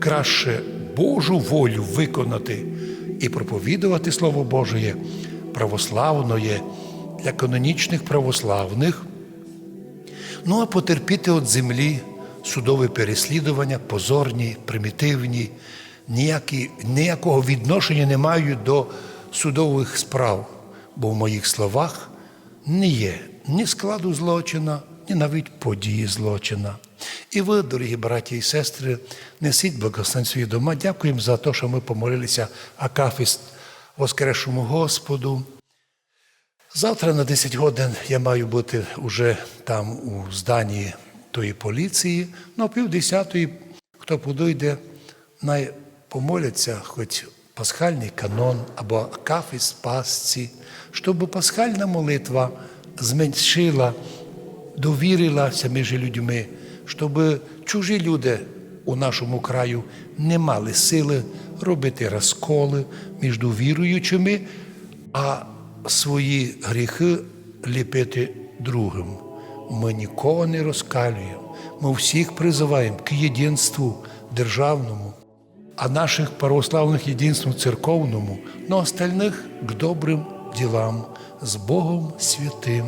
краще Божу волю виконати і проповідувати Слово Божє православної для канонічних православних, ну а потерпіти від землі судове переслідування, позорні, примітивні, ніякі, ніякого відношення не мають до судових справ, бо в моїх словах не є ні складу злочина, ні навіть події злочина. І ви, дорогі браті і сестри, несіть благословень свої дома. Дякуємо за те, що ми помолилися Акафіст Воскресшому Господу. Завтра на 10 годин я маю бути уже там у зданні тої поліції. Ну, пів десятої, хто подойде, най помоляться хоч пасхальний канон або акафіс пасці, щоб пасхальна молитва зменшила, довірилася між людьми, щоб чужі люди у нашому краю не мали сили робити розколи між віруючими, а свої гріхи ліпити другим. Ми нікого не розкалюємо. Ми всіх призиваємо к єдинству державному, а наших православних єдинству церковному, но остальних к добрим ділам з Богом святим.